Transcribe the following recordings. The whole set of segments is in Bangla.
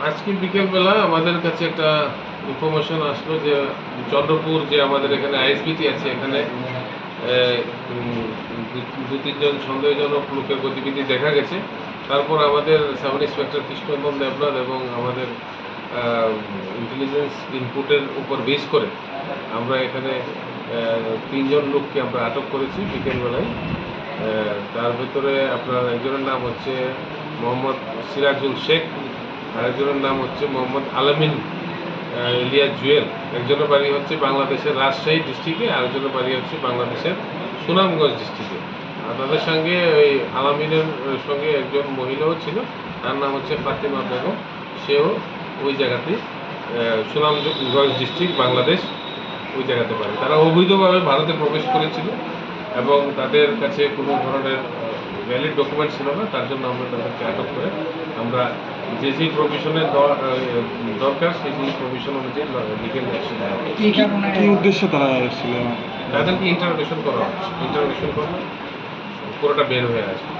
আজকে বিকেলবেলা আমাদের কাছে একটা ইনফরমেশন আসলো যে চন্দ্রপুর যে আমাদের এখানে আইএসবিটি আছে, এখানে দু- তিনজন সন্দেহজনক লোকের গতিবিধি দেখা গেছে। তারপর আমাদের সাব ইন্সপেক্টর কৃষ্ণনন্দন দেবনাথ এবং আমাদের ইন্টেলিজেন্স ইনপুটের উপর বেস করে আমরা এখানে তিনজন লোককে আমরা আটক করেছি বিকেলবেলায়। তার ভিতরে আপনার একজনের নাম হচ্ছে মোহাম্মদ সিরাজুল শেখ, আরেকজনের নাম হচ্ছে মোহাম্মদ আলামিন ইলিয়া জুয়েল। একজনের বাড়ি হচ্ছে বাংলাদেশের রাজশাহী ডিস্ট্রিক্টে, আরেকজনের বাড়ি হচ্ছে বাংলাদেশের সুনামগঞ্জ ডিস্ট্রিক্টে। আর তাদের সঙ্গে ওই আলামিনের সঙ্গে একজন মহিলাও ছিল, তার নাম হচ্ছে ফাতিমা বেগম। সেও ওই জায়গাতে সুনামগঞ্জ ডিস্ট্রিক্ট, বাংলাদেশ ওই জায়গাতে পারে। তারা অবৈধভাবে ভারতে প্রবেশ করেছিল এবং তাদের কাছে কোনো ধরনের ভ্যালিড ডকুমেন্ট ছিল না তার জন্য আমরা তাদেরকে আটক করে আমরা যে যে প্রভিশনের দরকার সেই সেই প্রভিশন অনুযায়ী লিগেল অ্যাকশন কি উদ্দেশ্যে তারা এসেছিল? তাদেরকে ইন্টারোগেশন করা হচ্ছে ইন্টারোগেশন করা পুরোটা বের হয়ে আসবে।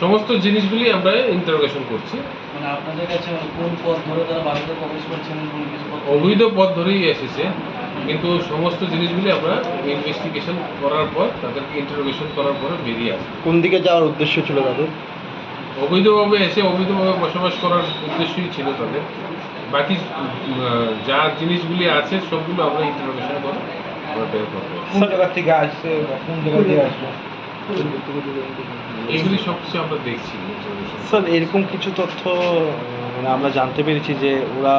সমস্ত জিনিসগুলি আমরা ইন্টারোগেশন করছি। মানে আপনাদের কাছে কোন পথ ধরে তারা ভারতে প্রবেশ করছেন কোন কিছু অবৈধ পথ ধরেই এসেছে কিন্তু সমস্ত জিনিসগুলি আমরা ইনভেস্টিগেশন করার পর তাদেরকে ইন্টারোগেশন করার পরে বেরিয়ে আসবে কোন দিকে যাওয়ার উদ্দেশ্য ছিল তাদের? অবৈধভাবে এসে অবৈধভাবে বসবাস করার উদ্দেশ্যই ছিল তাদের। বাকি যা জিনিসগুলি আছে সবগুলো আমরা ইন্টারোগেশন করে আমরা বের করব। কোন জায়গা থেকে আসছে কোন জায়গা থেকে আসবে আমরা দেখছি। স্যার এরকম কিছু তথ্য মানে আমরা জানতে পেরেছি যে ওরা